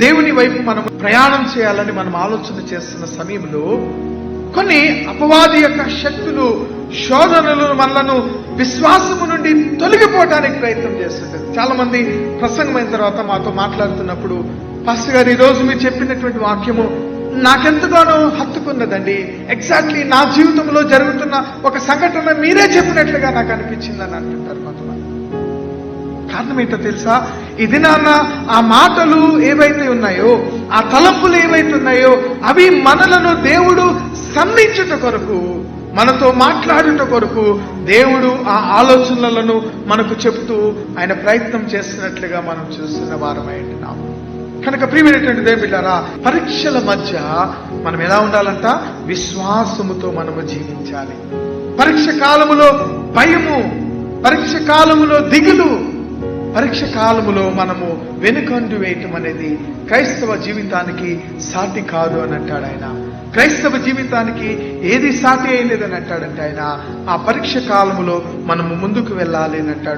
దేవుని వైపు మనం ప్రయాణం చేయాలని మనం ఆలోచన చేస్తున్న సమయంలో కొన్ని అపవాది యొక్క శక్తులు శోధనలు మనలను విశ్వాసము నుండి తొలగిపోవడానికి ప్రయత్నం చేస్తుంటారు చాలా మంది ప్రసంగమైన తర్వాత మాతో మాట్లాడుతున్నప్పుడు పాస్టర్ గారు ఈరోజు రోజు మీరు చెప్పినటువంటి వాక్యము నాకెంతగానో హత్తుకున్నదండి. ఎగ్జాక్ట్లీ నా జీవితంలో జరుగుతున్న ఒక సంఘటన మీరే చెప్పినట్లుగా నాకు అనిపించిందని అంటుంటారు కొంతమంది. కారణం ఏంటో తెలుసా? ఇది నాన్న ఆ మాటలు ఏవైతే ఉన్నాయో ఆ తలంపులు ఏవైతే ఉన్నాయో అవి మనలను దేవుడు సంధించుట కొరకు మనతో మాట్లాడుట కొరకు దేవుడు ఆ ఆలోచనలను మనకు చెప్తూ ఆయన ప్రయత్నం చేస్తున్నట్లుగా మనం చూస్తున్న వారమై ఉంటున్నాము కనుక ప్రియమైనటువంటి దేవుళ్ళారా పరీక్షల మధ్య మనం ఎలా ఉండాలంట? విశ్వాసముతో మనము జీవించాలి. పరీక్ష కాలములో భయము పరీక్ష కాలములో దిగులు పరీక్ష కాలములో మనము వెనుకండు వేయటం అనేది క్రైస్తవ జీవితానికి సాటి కాదు అని అంటాడు ఆయన. క్రైస్తవ జీవితానికి ఏది సాటి అయ్యలేదని అంటాడంటే ఆయన ఆ పరీక్ష కాలములో మనము ముందుకు వెళ్ళాలి అని అంటాడు.